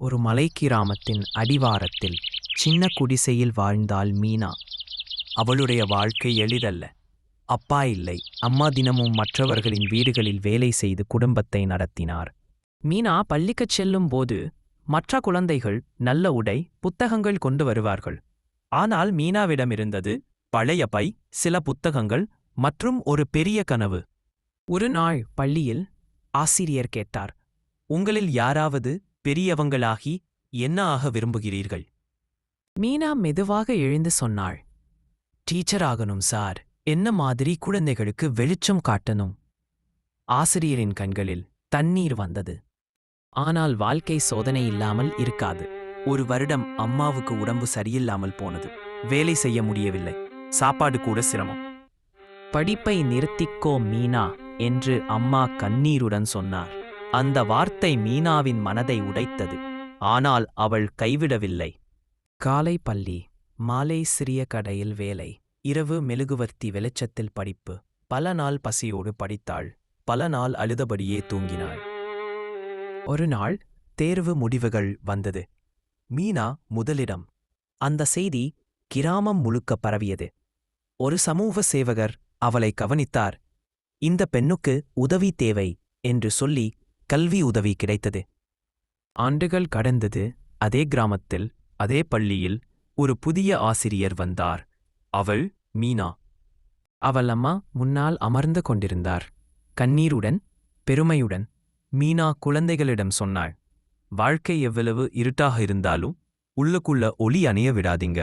ஒரு மலை கிராமத்தின் அடிவாரத்தில் சின்ன குடிசையில் வாழ்ந்தாள் மீனா. அவளுடைய வாழ்க்கை எளிதல்ல. அப்பா இல்லை. அம்மா தினமும் மற்றவர்களின் வீடுகளில் வேலை செய்து குடும்பத்தை நடத்தினார். மீனா பள்ளிக்குச் செல்லும் போது மற்ற குழந்தைகள் நல்ல உடை புத்தகங்கள் கொண்டு வருவார்கள். ஆனால் மீனாவிடம் இருந்தது பழைய பை சில புத்தகங்கள் மற்றும் ஒரு பெரிய கனவு. ஒரு நாள் பள்ளியில் ஆசிரியர் கேட்டார் உங்களில் யாராவது பெரியவங்களாகி என்ன ஆக விரும்புகிறீர்கள்? மீனா மெதுவாக எழுந்து சொன்னாள். டீச்சர் ஆகணும் சார். என்ன மாதிரி குழந்தைகளுக்கு வெளிச்சம் காட்டணும்? ஆசிரியரின் கண்களில் தண்ணீர் வந்தது. ஆனால் வாழ்க்கை சோதனை இல்லாமல் இருக்காது. ஒரு வருடம் அம்மாவுக்கு உடம்பு சரியில்லாமல் போனது. வேலை செய்ய முடியவில்லை. சாப்பாடு கூட சிரமம். படிப்பை நிறுத்திக்கோ மீனா என்று அம்மா கண்ணீருடன் சொன்னார். அந்த வார்த்தை மீனாவின் மனதை உடைத்தது. ஆனால் அவள் கைவிடவில்லை. காலை பள்ளி மாலை சிறிய கடையில் வேலை இரவு மெழுகுவர்த்தி வெளிச்சத்தில் படிப்பு. பல நாள் பசியோடு படித்தாள். பல நாள் அழுதபடியே தூங்கினாள். ஒரு நாள் தேர்வு முடிவுகள் வந்தது. மீனா முதலிடம். அந்த செய்தி கிராமம் முழுக்க பரவியது. ஒரு சமூக சேவகர் அவளை கவனித்தார். இந்த பெண்ணுக்கு உதவி தேவை என்று சொல்லி கல்வி உதவி கிடைத்தது. ஆண்டுகள் கடந்தது அதே கிராமத்தில் அதே பள்ளியில் ஒரு புதிய ஆசிரியர் வந்தார். அவள் மீனா. அவள் அம்மா முன்னால் அமர்ந்து கொண்டிருந்தார். கண்ணீருடன் பெருமையுடன் மீனா குழந்தைகளிடம் சொன்னாள் வாழ்க்கை எவ்வளவு இருட்டாக இருந்தாலும் உள்ளுக்குள்ள ஒளி அணைய விடாதீங்க.